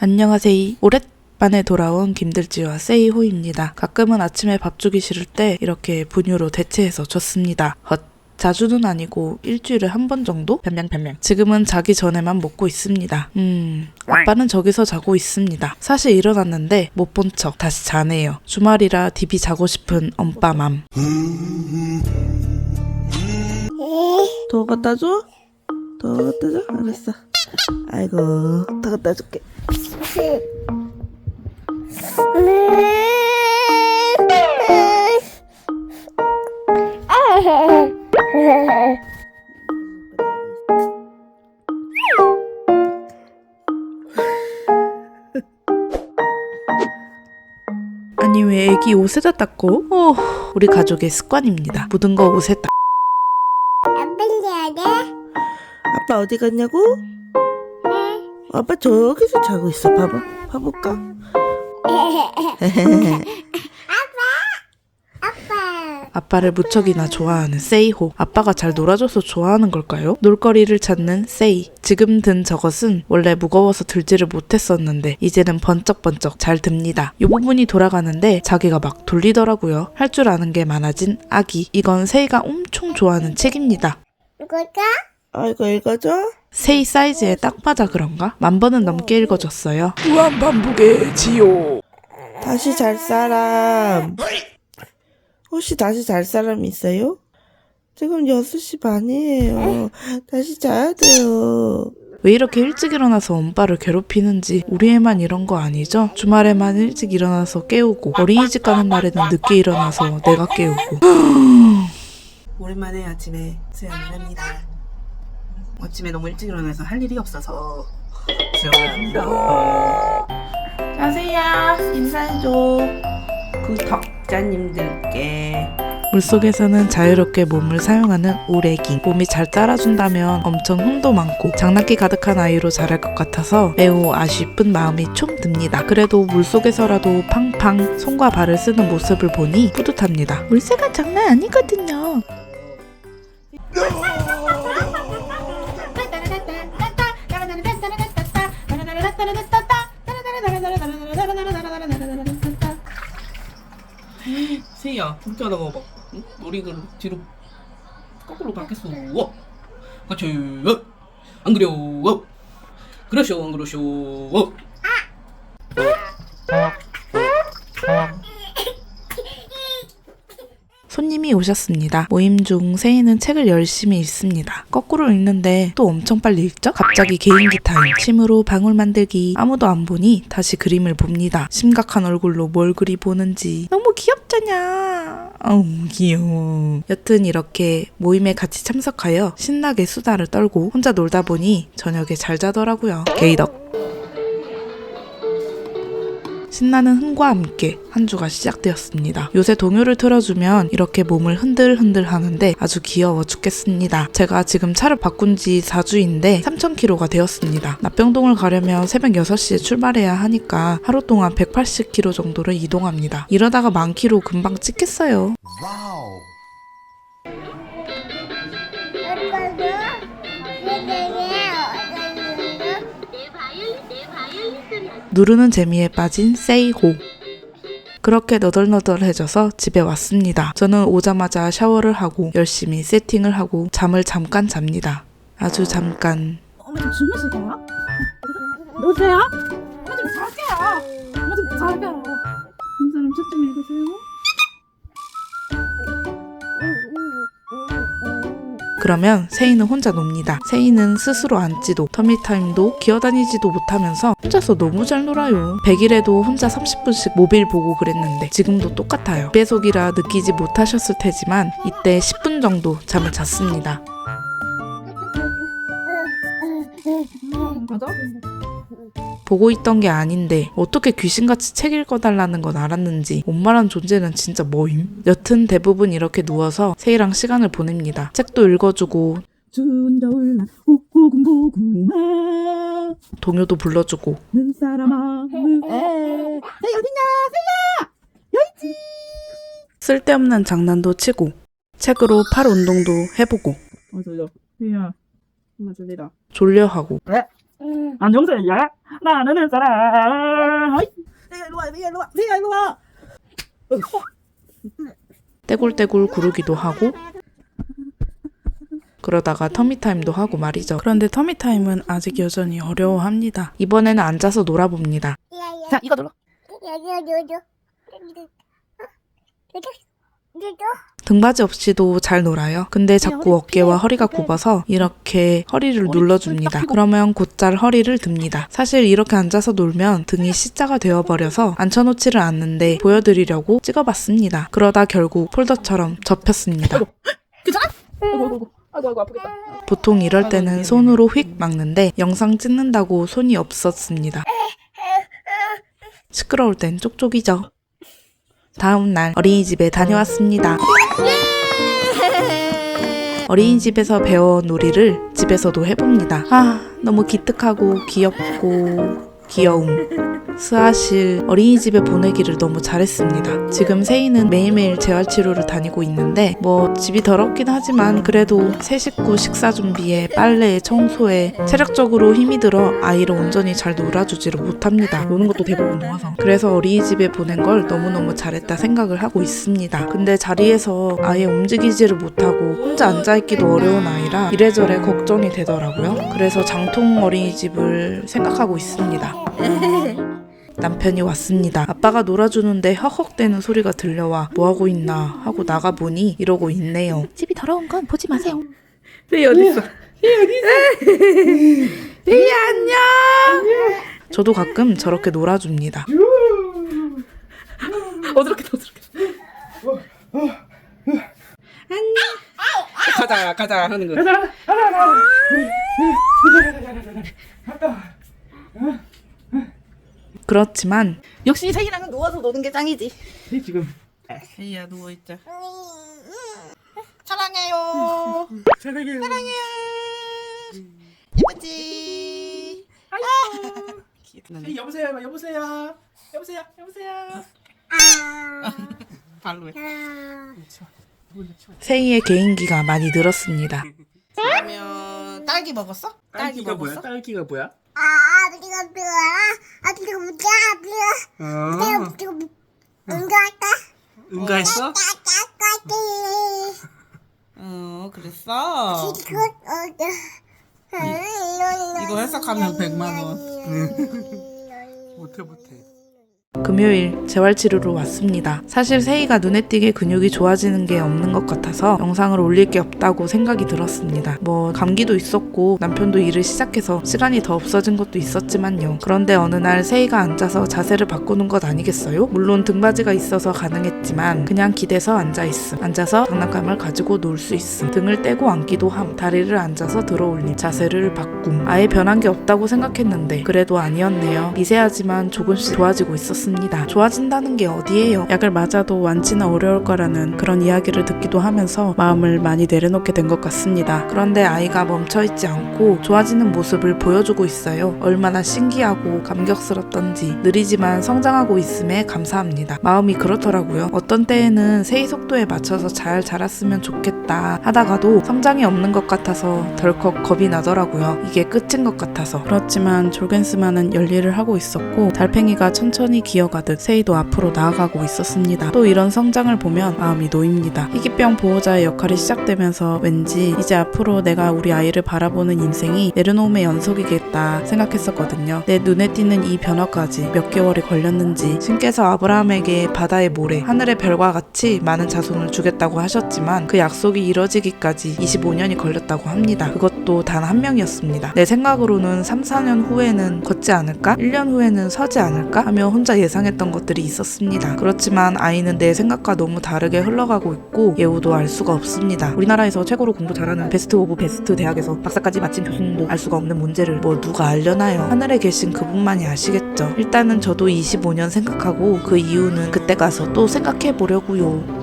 안녕하세요. 오랫만에 돌아온 김들지와 세이호입니다. 가끔은 아침에 밥 주기 싫을 때 이렇게 분유로 대체해서 줬습니다. 헛. 자주는 아니고 일주일에 한 번 정도? 변명변명. 지금은 자기 전에만 먹고 있습니다. 음, 아빠는 저기서 자고 있습니다. 사실 일어났는데 못 본 척 다시 자네요. 주말이라 디비 자고 싶은 엄빠맘. 더 갖다 줘? 더 갖다 줘? 알았어. 아이고, 더 갖다 줄게. 아니 왜 애기 옷에다 닦고? 어, 우리 가족의 습관입니다. 묻은 거 옷에 닦. 안 빌려야 돼? 아빠 어디 갔냐고? 아빠 저기서 자고 있어. 봐봐. 봐볼까? 아빠. 아빠를 무척이나 좋아하는 세이호. 아빠가 잘 놀아줘서 좋아하는 걸까요? 놀거리를 찾는 세이. 지금 든 저것은 원래 무거워서 들지를 못했었는데 이제는 번쩍번쩍 잘 듭니다. 이 부분이 돌아가는데 자기가 막 돌리더라고요. 할 줄 아는 게 많아진 아기. 이건 세이가 엄청 좋아하는 책입니다. 이거가? 아이고, 읽어줘? 세이 사이즈에 딱 맞아 그런가? 만 번은 넘게 읽어줬어요. 무한 반복의 지옥. 다시 잘 사람. 혹시 다시 잘 사람 있어요? 지금 6시 반이에요. 다시 자야 돼요. 왜 이렇게 일찍 일어나서 엄빠를 괴롭히는지 우리 애만 이런 거 아니죠? 주말에만 일찍 일어나서 깨우고 어린이집 가는 날에는 늦게 일어나서 내가 깨우고 오랜만에 아침에 수영을 합니다. 아침에 너무 일찍 일어나서 할 일이 없어서 수영을 합니다. 자세야 인사해줘. 구독자님들께 물속에서는 자유롭게 몸을 사용하는 오래기 몸이 잘 따라준다면 엄청 흥도 많고 장난기 가득한 아이로 자랄 것 같아서 매우 아쉬운 마음이 총 듭니다. 그래도 물속에서라도 팡팡 손과 발을 쓰는 모습을 보니 뿌듯합니다. 물새가 장난 아니거든요. 세이야 진짜 나가봐 응? 머리를 뒤로 거꾸로 바뀌었어 워 그렇지 워. 안 그려 워. 그러쇼 안 그러쇼 워. 손님이 오셨습니다. 모임 중 세이는 책을 열심히 읽습니다. 거꾸로 읽는데 또 엄청 빨리 읽죠? 갑자기 개인기 타임. 침으로 방울 만들기. 아무도 안 보니 다시 그림을 봅니다. 심각한 얼굴로 뭘 그리 보는지. 너무 귀엽잖냐. 어우 귀여워. 여튼 이렇게 모임에 같이 참석하여 신나게 수다를 떨고 혼자 놀다 보니 저녁에 잘 자더라고요. 게이덕. 신나는 흥과 함께 한 주가 시작되었습니다. 요새 동요를 틀어주면 이렇게 몸을 흔들흔들 하는데 아주 귀여워 죽겠습니다. 제가 지금 차를 바꾼 지 4주인데 3,000km가 되었습니다. 납병동을 가려면 새벽 6시에 출발해야 하니까 하루 동안 180km 정도를 이동합니다. 이러다가 만 킬로 금방 찍겠어요. 아빠 누르는 재미에 빠진 세이호. 그렇게 너덜너덜해져서 집에 왔습니다. 저는 오자마자 샤워를 하고 열심히 세팅을 하고 잠을 잠깐 잡니다. 아주 잠깐. 엄마 좀 주무실 거야? 여보세요? 엄마 좀 잘게요. 엄마 좀 잘게요. 한 사람 책좀 읽으세요. 그러면 세이는 혼자 놉니다. 세이는 스스로 앉지도 터미타임도 기어다니지도 못하면서 혼자서 너무 잘 놀아요. 100일에도 혼자 30분씩 모빌 보고 그랬는데 지금도 똑같아요. 배속이라 느끼지 못하셨을 테지만 이때 10분 정도 잠을 잤습니다. 맞아? 보고 있던 게 아닌데 어떻게 귀신같이 책 읽어달라는 건 알았는지 엄마란 존재는 진짜 뭐임? 여튼 대부분 이렇게 누워서 세이랑 시간을 보냅니다. 책도 읽어주고 동요도 불러주고 눈사람아 눈에 세이 어딨냐? 세이야 여기 있지! 쓸데없는 장난도 치고 책으로 팔 운동도 해보고 어 졸려 세이야 엄마 졸리다. 졸려하고 안녕하세요. 나는 사람. 세이야 일로 와 세이야 일로 와 세이야 일로 와 떼굴떼굴 구르기도 하고 그러다가 터미타임도 하고 말이죠. 그런데 터미타임은 아직 여전히 어려워합니다. 이번에는 앉아서 놀아봅니다. 야야 자, 이거 눌러. 등받이 없이도 잘 놀아요. 근데 자꾸 어깨와 허리가 굽어서 이렇게 허리를 눌러줍니다. 그러면 곧잘 허리를 듭니다. 사실 이렇게 앉아서 놀면 등이 C자가 되어버려서 앉혀놓지를 않는데 보여드리려고 찍어봤습니다. 그러다 결국 폴더처럼 접혔습니다. 아이고, 아이고, 아이고, 아이고, 아프겠다. 보통 이럴 때는 손으로 휙 막는데 영상 찍는다고 손이 없었습니다. 시끄러울 땐 쪽쪽이죠. 다음 날 어린이집에 다녀왔습니다. 어린이집에서 배워온 놀이를 집에서도 해봅니다. 아, 너무 기특하고 귀엽고 귀여움. 스아실 어린이집에 보내기를 너무 잘했습니다. 지금 세이는 매일매일 재활치료를 다니고 있는데 뭐 집이 더럽긴 하지만 그래도 새 식구 식사 준비에 빨래에 청소에 체력적으로 힘이 들어 아이를 온전히 잘 놀아주지를 못합니다. 노는 것도 대부분 놓아서. 그래서 어린이집에 보낸 걸 너무너무 잘했다 생각을 하고 있습니다. 근데 자리에서 아예 움직이지를 못하고 혼자 앉아있기도 어려운 아이라 이래저래 걱정이 되더라고요. 그래서 장통 어린이집을 생각하고 있습니다. 남편이 왔습니다. 아빠가 놀아주는데 헉헉대는 소리가 들려와 뭐하고 있나 하고 나가보니 이러고 있네요. 집이 더러운 건 보지 마세요. 세이 어딨어 세이 안녕! 저도 가끔 저렇게 놀아줍니다. 어지럽게 어지럽게 가자 가자 하는 거. 그렇지만 역시 세이랑은 누워서 노는 게 짱이지 지금 세이야 누워있자 사랑해요. 사랑해요 사랑해요 예쁘지? 세이 여보세요 여보세요 여보세요 여보세요 발로 해 세이의 개인기가 많이 늘었습니다. 그러면 딸기 먹었어? 딸기 딸기가 뭐야? 먹었어? 딸기가 뭐야? 아 아버지가 뭐야 아버지가 뭐야 아버지가 내가 어. 아버지가 뭐 응가할까 응가했어? 어 그랬어 어 이거 해석하면 100만 원 못해 못해. 금요일 재활치료로 왔습니다. 사실 세이가 눈에 띄게 근육이 좋아지는 게 없는 것 같아서 영상을 올릴 게 없다고 생각이 들었습니다. 뭐 감기도 있었고 남편도 일을 시작해서 시간이 더 없어진 것도 있었지만요. 그런데 어느 날 세이가 앉아서 자세를 바꾸는 것 아니겠어요? 물론 등받이가 있어서 가능했지만 그냥 기대서 앉아 있음. 앉아서 장난감을 가지고 놀 수 있음. 등을 떼고 앉기도 함. 다리를 앉아서 들어 올림. 자세를 바꿈. 아예 변한 게 없다고 생각했는데 그래도 아니었네요. 미세하지만 조금씩 좋아지고 있었습니다. 좋아진다는 게 어디예요? 약을 맞아도 완치는 어려울 거라는 그런 이야기를 듣기도 하면서 마음을 많이 내려놓게 된 것 같습니다. 그런데 아이가 멈춰있지 않고 좋아지는 모습을 보여주고 있어요. 얼마나 신기하고 감격스럽던지 느리지만 성장하고 있음에 감사합니다. 마음이 그렇더라고요. 어떤 때에는 세이 속도에 맞춰서 잘 자랐으면 좋겠다 하다가도 성장이 없는 것 같아서 덜컥 겁이 나더라고요. 이게 끝인 것 같아서. 그렇지만 졸겐스만은 열일을 하고 있었고 달팽이가 천천히 기어가듯 세이도 앞으로 나아가고 있었습니다. 또 이런 성장을 보면 마음이 놓입니다. 희귀병 보호자의 역할이 시작되면서 왠지 이제 앞으로 내가 우리 아이를 바라보는 인생이 내려놓음의 연속이겠다 생각했었거든요. 내 눈에 띄는 이 변화까지 몇 개월이 걸렸는지 신께서 아브라함에게 바다의 모래, 하늘의 별과 같이 많은 자손을 주겠다고 하셨지만 그 약속 이 이뤄지기까지 25년이 걸렸다고 합니다. 그것도 단 한 명이었습니다. 내 생각으로는 3, 4년 후에는 걷지 않을까? 1년 후에는 서지 않을까? 하며 혼자 예상했던 것들이 있었습니다. 그렇지만 아이는 내 생각과 너무 다르게 흘러가고 있고 예우도 알 수가 없습니다. 우리나라에서 최고로 공부 잘하는 베스트 오브 베스트 대학에서 박사까지 마친 교수님도 알 수가 없는 문제를 뭐 누가 알려나요? 하늘에 계신 그분만이 아시겠죠. 일단은 저도 25년 생각하고 그 이유는 그때 가서 또 생각해 보려고요.